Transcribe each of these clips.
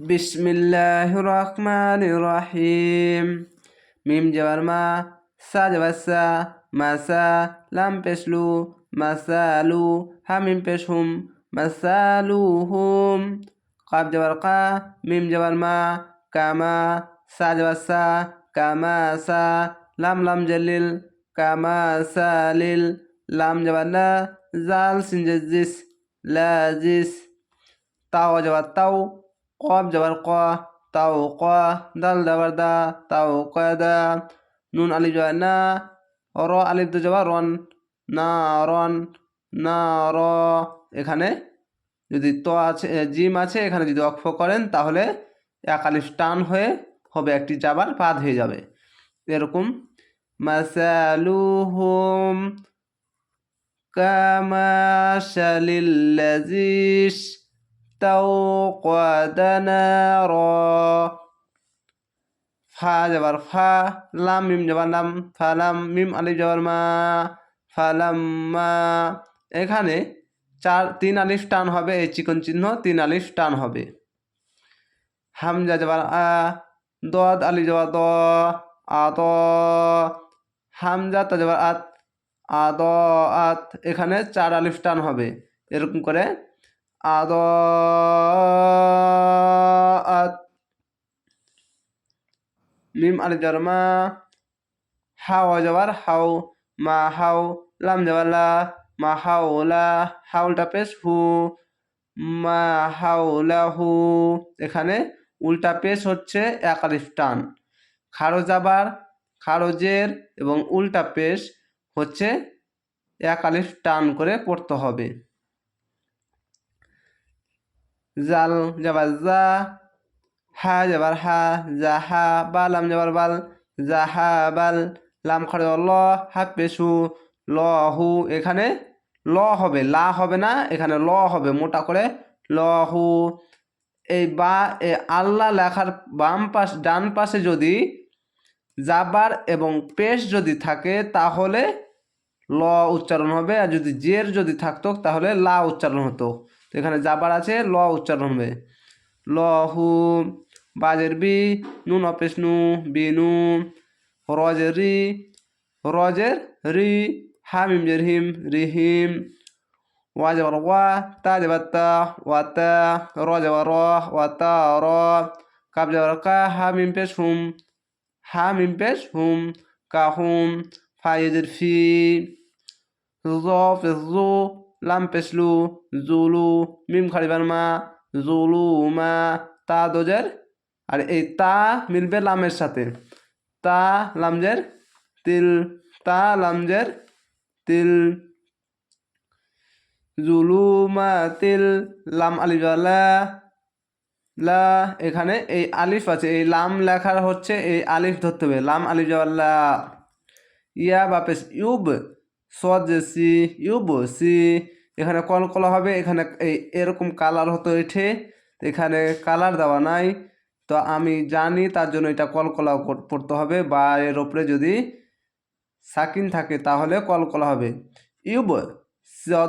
বিসমিল্লাহ রহমান রহিম মিম যাবার মা সা যাবার সা মাসা লাম পেশলু মাসালু হামিম পেশ হুম মাসালু হুম কাব যাবার কা মিম যাবার মা কামা সা যাবার সা কামা সা লাম লাম জালিল কামা সালিল লাম যাবার লা জাল সিনজিস লাজিস তাও যাবার কব যাবার ক, তাও ক, দাল যাবার দা, তাও কদা নুন আলিফ যাবার না, র আলিফ তো যাবার রন, না রন, না র। এখানে যদি ত আছে জিম আছে, এখানে যদি অক্ষ করেন, তাহলে এক আলিফ টান হয়ে হবে, একটি যাবার পাদ হয়ে যাবে। এরকম। মাসালুহুম কামাশালিল্লাজিস توقد نارا ফা যাবার ফা লাম মিম যাবার লাম ফালাম মিম আলিফ যাবার মা ফালাম মা এখানে চার তিন আলিফ টান হবে এই চিকন চিহ্ন তিন আলিফ টান হবে হামজা যাবার আ দদ আলিফ যাবার দ আত হামজা তা যাবার আত আদ আত এখানে চার আলিফ টান হবে এরকম করে আদ মিম আলিফ যাবার মা হাও যাবার হাও মা হাও লাম যাবার লা মা হাওলা হাউলটা হু মা হাওলাহু এখানে উল্টা পেশ হচ্ছে এক আলিফ টান খারো যাবার, খারোজের এবং উল্টা পেশ হচ্ছে এক আলিফ টান করে পড়তে হবে। জাল যাবার জা হা যাবার হা জাহা বা লাম যাবার বাল জাহা বাল লাম খড়ে ল হা পেশু ল হু এখানে ল হবে লা হবে না, এখানে ল হবে, মোটা করে ল হু এই বা, এ আল্লাহ লেখার বাম পাশ, ডান পাশে যদি জাবার এবং পেশ যদি থাকে, তাহলে ল উচ্চারণ হবে, আর যদি জের যদি থাকতো, তাহলে লা উচ্চারণ হতো। এখানে জাবার আছে ল উচ্চারণ হবে। ল, হু, বাজের বি, নুন অপেশ নু বিনু রজের রি রজের রি, হামিম জের হিম রিহিম ওয়া যাবার ওয়া, তা যাবার তা, ওয়া তা, র যাবার র, ওয়া তা, র, কাপ যাবার কা, হামিম পেশ হুম, হামিম পেশ হুম কাহুম ফাইজের ফি, জ পেশ লাম পেশলু জুলু, মিম খাড়িবার মা জুলু, মা, তা, দোজের। আর এই তা মিলবে লামের সাথে। তা, লামজের তিল। তা, লামজের তিল। জুলুমা তিল। লাম আলিফালা লা। এখানে এই আলিফ আছে। এই লাম লেখার হচ্ছে এই আলিফ ধরতে হবে। লাম, আলিফ জাওয়াল্লা ইয়া, বাপেস, ইউব। সদ যে সি ইউব সি এখানে কলকলা হবে, এখানে এরকম কালার হতো এঠে, এখানে কালার দেওয়া নাই। তো আমি জানি তার জন্য এটা কলকলা পড়তে হবে বা এর ওপরে যদি সাকিন থাকে তাহলে কলকলা হবে। ইউব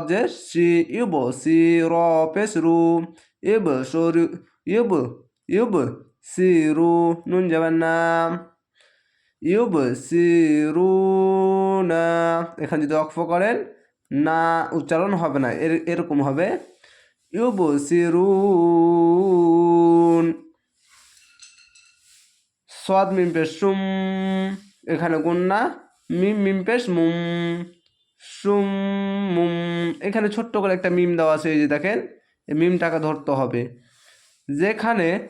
যে সি ইউব সি র রু ইউব সরু ইউব ইউব সি রু নুন যাবেন নাম ইউব সিরুনা এখানে যদি অক্ষ করেন, না, উচ্চারণ হবে না, এর, এরকম হবে। ইউব সিরুন সদ মিম সুম। এখানে গুন্না মিম মিম পেশ মুম। সুম, মুম। এখানে ছোট্ট করে একটা মিম দেওয়া আছে, এই যে দেখেন, এই মিমটাকে ধরতে হবে। যেখানে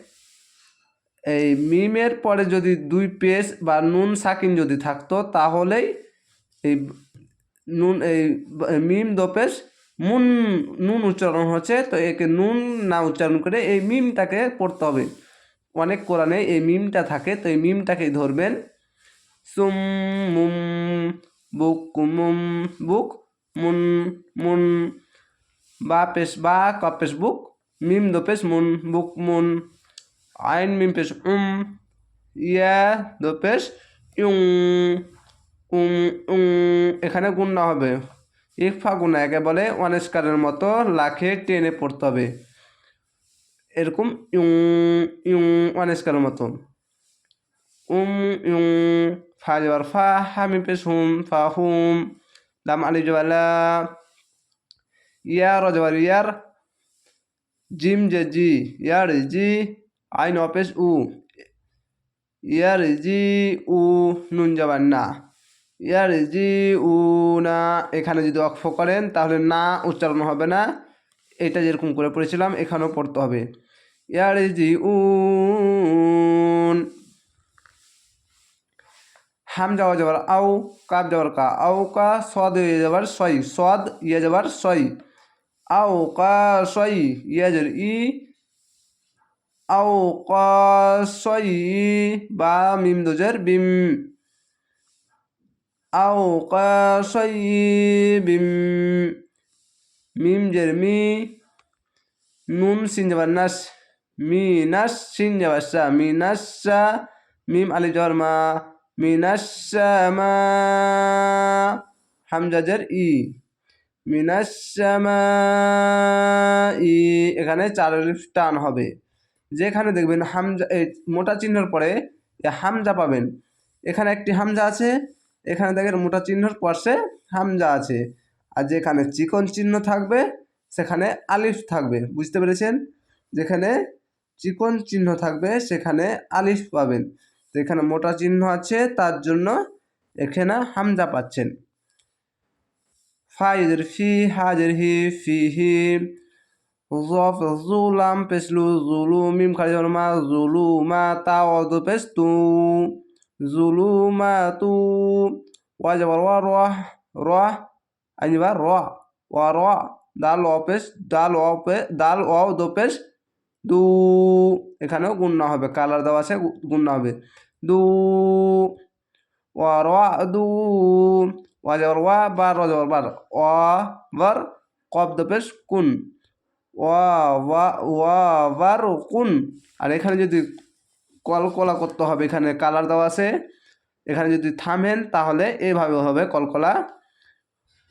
এই মিমের পরে যদি দুই পেশ বা নুন সাকিন যদি থাকতো, তাহলেই এই নুন, এই মিম দোপেশ, মুন, নুন উচ্চারণ হচ্ছে, তো একে নুন না উচ্চারণ করে এই মিমটাকে পড়তে হবে। অনেক কোরআনে এই মিমটা থাকে, তো এই মিমটাকেই ধরবেন। সুম, মুম, বুক মুম, বুক, মুন মুন বা পেশ বা, কপেশ, বুক, মিম দোপেশ, মুন, বুক, মুন, আইন, মিম পেশ, উম, ইয়া দোপেশ, ইউং উম উং এখানে গুণনা হবে। ইকফা গুণা, একে বলে অনেস্কারের মতো লাখে টেনে পড়তে হবে। এরকম ইউং ইউং অনেস্কারের মতন উম, ইউং, ফা যাবার ফা হামি পেশ হুম, ফা হুম, লাম আলি যাবার লা, ইয়ার যাবার ইয়ার, জিম যে জি, ইয়ার জি, আইন অপেশ উ, ইয়ার জি উ, নুন যাবার না। ইয়ার জি উ, না, এখানে যদি অক্ষ করেন, তাহলে না উচ্চারণ হবে না। এটা যেরকম করে পড়েছিলাম, এখানেও পড়তে হবে। ইয়ার জি উন হাম যাওয়া যাবার আউ কাপ যাওয়ার কা আউ কা সদ ইয়ে যাবার সই সদ ইয়ে যাবার সই। আউ কা, সই ইয়ে ই আউ কা, সই, বা, মিম দোজের বিম। আউ কা বিম মিম জের মি, নুন সিন যাবার নাস, মি নাস সিন যাবার সা, মি নাস সা, মিম আলি যাবার মা মিনাসমা হামজাজের ই মিনাসমা ই, এখানে চার টান হবে। যেখানে দেখবেন হামজা মোটা চিহ্নর পরে হামজা পাবেন। এখানে একটি হামজা আছে এখানে দেখেন মোটা চিহ্নর পাশে হামজা আছে। আর যেখানে চিকন চিহ্ন থাকবে, সেখানে আলিফ থাকবে। বুঝতে পেরেছেন? যেখানে চিকন চিহ্ন থাকবে, সেখানে আলিফ পাবেন। তো এখানে মোটা চিহ্ন আছে, তার জন্য এখানে হামজা পাচ্ছেন। ফাইজের ফি, হাজের হি, ফি হি, জফ জুলাম পেসলু জুলু, মিম খালি মা জুলু মা তা অদ পেস তু জুলু মা তু ওয়া যাবার ওয়া র র আইনিবার র ওয়া র দাল অ পেস দাল অ পে দাল অ দো পেস দু এখানেও গুণনা হবে কালার দেওয়া আছে গুণনা হবে দু ওয়া র দু ওয়া যাবার ওয়া বার র যাবার বার অ বার কব দপেশ কুন ওয়া ওয়া ওয়া বার কুন আর এখানে যদি কলকলা করতে হবে। এখানে কালার দেওয়া আছে। এখানে যদি থামেন, তাহলে এইভাবে হবে কলকলা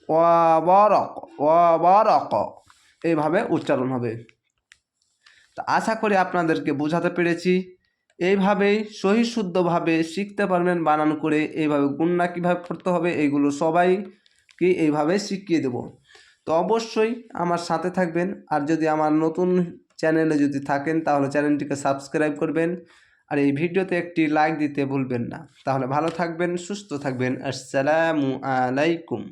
ওয়া বরক ওয়া বরক এইভাবে উচ্চারণ হবে। তো আশা করি আপনাদেরকে বোঝাতে পেরেছি। এইভাবেই সহি শুদ্ধভাবে শিখতে পারবেন বানান করে। এইভাবে গুণনা কীভাবে পড়তে হবে, এইগুলো সবাই কি এইভাবে শিখিয়ে দেব। তো অবশ্যই আমার সাথে থাকবেন। আর যদি আমার নতুন চ্যানেলে যদি থাকেন, তাহলে চ্যানেলটিকে সাবস্ক্রাইব করবেন। আর এই ভিডিওতে একটি লাইক দিতে ভুলবেন না। তাহলে ভালো থাকবেন, সুস্থ থাকবেন। আসসালামু আলাইকুম।